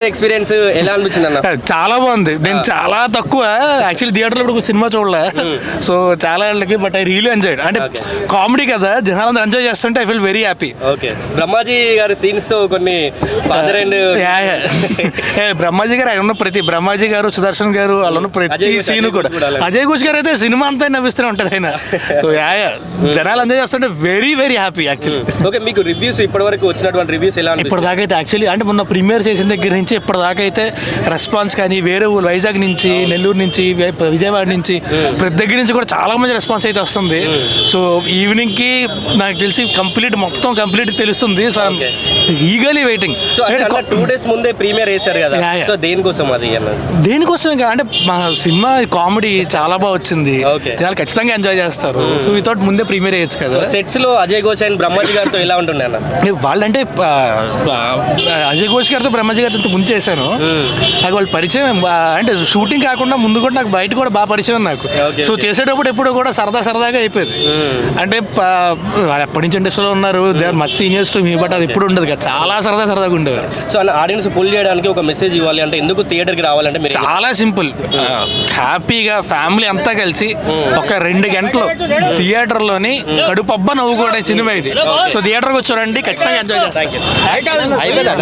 Experience ఎలా అనిపించింది అన్న? చాలా బాగుంది. నేను చాలా తక్కువ. యాక్చువల్లీ థియేటర్లో ఇప్పుడు సినిమా చూడలే. సో చాలా ఏళ్ళకి బట్ ఐ రియలీ ఎంజాయ్ అంటే కామెడీ కదా జనాలందరూ ఎంజాయ్ చేస్తుంటే I feel very happy okay. Brahmaji గారి సీన్స్తో కొన్ని ఫాదర్ అండ్ బ్రహ్మాజీ గారు ఆయన ఉన్న ప్రతి బ్రహ్మాజీ గారు సుదర్శన్ గారు వాళ్ళు ఉన్న ప్రతి సీన్ కూడా. కూడా. అజయ్ ఘోష్ గారు అయితే సినిమా అంతా నవ్విస్తూనే ఉంటారు ఆయన. So yeah. జనాలు ఎంజాయ్ చేస్తుంటే very very happy actually okay మీకు రివ్యూస్ ఇప్పటి వరకు వచ్చినటువంటి రివ్యూస్ ఎలా అయితే యాక్చువల్లీ అంటే మొన్న ప్రీమియర్ చేసిన దగ్గర నుంచి ఇప్పటిదాకా అయితే రెస్పాన్స్ కానీ వేరే ఊరు వైజాగ్ నుంచి నెల్లూరు నుంచి విజయవాడ నుంచి ప్రతి దగ్గర నుంచి కూడా చాలా మంది రెస్పాన్స్ అయితే వస్తుంది. సో ఈవినింగ్కి నాకు తెలిసి కంప్లీట్ మొత్తం కంప్లీట్ తెలుస్తుంది. So. Eagerly waiting. Two days ముందే ప్రీమియర్ వేశారు కదా. సో దేనికోసం అది దేనికోసం అంటే మా సినిమా కామెడీ చాలా బాగా వచ్చింది. జనాలు ఖచ్చితంగా ఎంజాయ్ చేస్తారు. సో వితౌట్ ముందే ప్రీమియర్ చేయొచ్చు కదా. సెట్స్లో అజయ్ ఘోష్ అండ్ బ్రహ్మాజీ గారితో ఎలా ఉంటుండే వాళ్ళంటే అజయ్ ఘోష్ గారితో బ్రహ్మజీ గారితో ముందు చేశాను నాకు వాళ్ళు పరిచయం అంటే షూటింగ్ కాకుండా ముందు కూడా నాకు బయట కూడా బాగా పరిచయం నాకు. సో. చేసేటప్పుడు ఎప్పుడు కూడా సరదా సరదాగా అయిపోయింది. అంటే ఎప్పటి నుంచి ఇండస్ట్రీలో ఉన్నారు they are much seniors to me but అది ఎప్పుడు ఉండదు కదా. చాలా సరదా సరదాగా ఉండేవారు. సో ఆడియన్స్ పుల్ చేయడానికి ఒక మెసేజ్ ఇవ్వాలి అంటే ఎందుకు థియేటర్కి రావాలంటే మీరు చాలా సింపుల్. హ్యాపీగా ఫ్యామిలీ అంతా కలిసి ఒక రెండు గంటలు థియేటర్లోని కడుపబ్బ నవ్వుకోవడం సినిమా ఇది. సో థియేటర్కి వచ్చారండి ఖచ్చితంగా ఎంజాయ్ అయిపోయిందా.